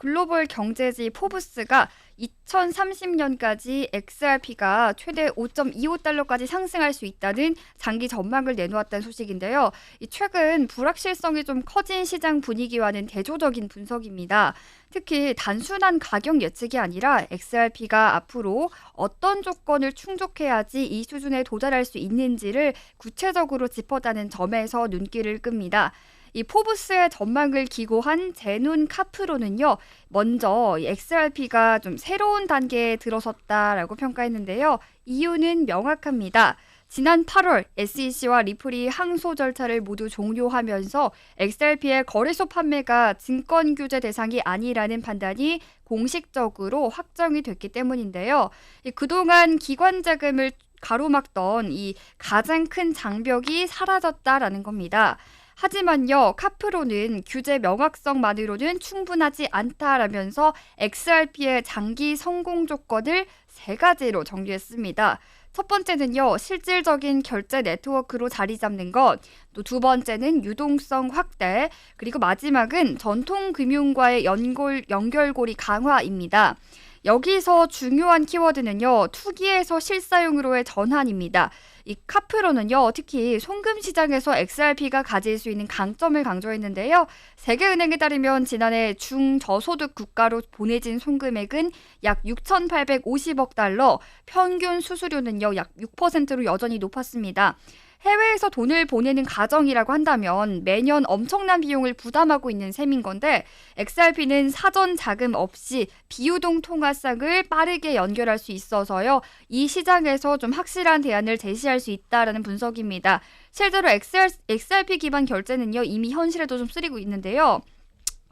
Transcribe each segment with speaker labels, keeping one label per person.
Speaker 1: 글로벌 경제지 포브스가 2030년까지 XRP가 최대 5.25달러까지 상승할 수 있다는 장기 전망을 내놓았다는 소식인데요. 이 최근 불확실성이 좀 커진 시장 분위기와는 대조적인 분석입니다. 특히 단순한 가격 예측이 아니라 XRP가 앞으로 어떤 조건을 충족해야지 이 수준에 도달할 수 있는지를 구체적으로 짚었다는 점에서 눈길을 끕니다. 이 포브스의 전망을 기고한 제눈 카프로는요, 먼저 XRP가 좀 새로운 단계에 들어섰다라고 평가했는데요. 이유는 명확합니다. 지난 8월 SEC와 리플이 항소 절차를 모두 종료하면서 XRP의 거래소 판매가 증권 규제 대상이 아니라는 판단이 공식적으로 확정이 됐기 때문인데요. 그동안 기관 자금을 가로막던 이 가장 큰 장벽이 사라졌다라는 겁니다. 하지만요, 카프로는 규제 명확성만으로는 충분하지 않다라면서 XRP의 장기 성공 조건을 세 가지로 정리했습니다. 첫 번째는요, 실질적인 결제 네트워크로 자리 잡는 것. 또 두 번째는 유동성 확대. 그리고 마지막은 전통 금융과의 연골, 연결고리 강화입니다. 여기서 중요한 키워드는요, 투기에서 실사용으로의 전환입니다. 이 카프로는요, 특히 송금 시장에서 XRP가 가질 수 있는 강점을 강조했는데요. 세계은행에 따르면 지난해 중저소득 국가로 보내진 송금액은 약 6,850억 달러, 평균 수수료는요, 약 6%로 여전히 높았습니다. 해외에서 돈을 보내는 가정이라고 한다면 매년 엄청난 비용을 부담하고 있는 셈인 건데 XRP는 사전 자금 없이 비유동 통화상을 빠르게 연결할 수 있어서요. 이 시장에서 좀 확실한 대안을 제시할 수 있다라는 분석입니다. 실제로 XR, XRP 기반 결제는요. 이미 현실에도 좀 쓰이고 있는데요.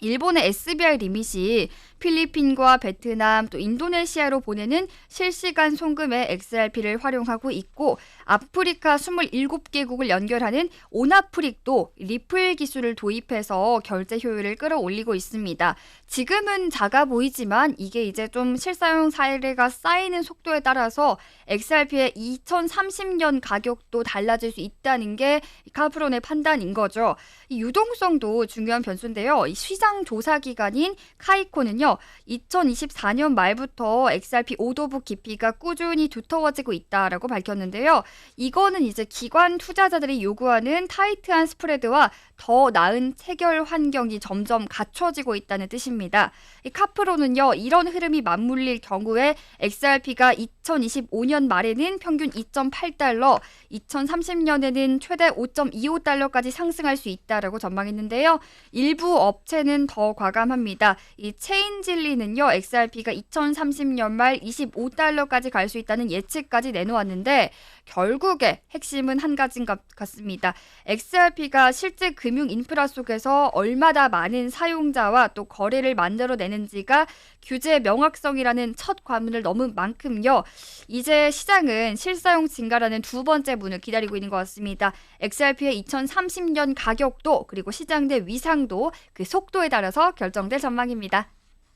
Speaker 1: 일본의 SBI 리밋이 필리핀과 베트남 또 인도네시아로 보내는 실시간 송금에 XRP를 활용하고 있고 아프리카 27개국을 연결하는 오나프릭도 리플 기술을 도입해서 결제 효율을 끌어올리고 있습니다. 지금은 작아 보이지만 이게 이제 좀 실사용 사례가 쌓이는 속도에 따라서 XRP의 2030년 가격도 달라질 수 있다는 게 카프론의 판단인 거죠. 이 유동성도 중요한 변수인데요. 이 시장 조사 기관인 카이코는요. 2024년 말부터 XRP 오더북 깊이가 꾸준히 두터워지고 있다라고 밝혔는데요. 이거는 이제 기관 투자자들이 요구하는 타이트한 스프레드와 더 나은 체결 환경이 점점 갖춰지고 있다는 뜻입니다. 이 카프로는요, 이런 흐름이 맞물릴 경우에 XRP가 2025년 말에는 평균 2.8달러, 2030년에는 최대 5.25달러까지 상승할 수 있다라고 전망했는데요. 일부 업체는 더 과감합니다. 이 체인질리는요, XRP가 2030년 말 25달러까지 갈 수 있다는 예측까지 내놓았는데 결국에 핵심은 한 가지인 것 같습니다. XRP가 실제 금융 인프라 속에서 얼마나 많은 사용자와 또 거래를 만들어내는지가 규제 명확성이라는 첫 관문을 넘은 만큼요. 이제 시장은 실사용 증가라는 두 번째 문을 기다리고 있는 것 같습니다. XRP의 2030년 가격도 그리고 시장 내 위상도 그 속도에 따라서 결정될 전망입니다.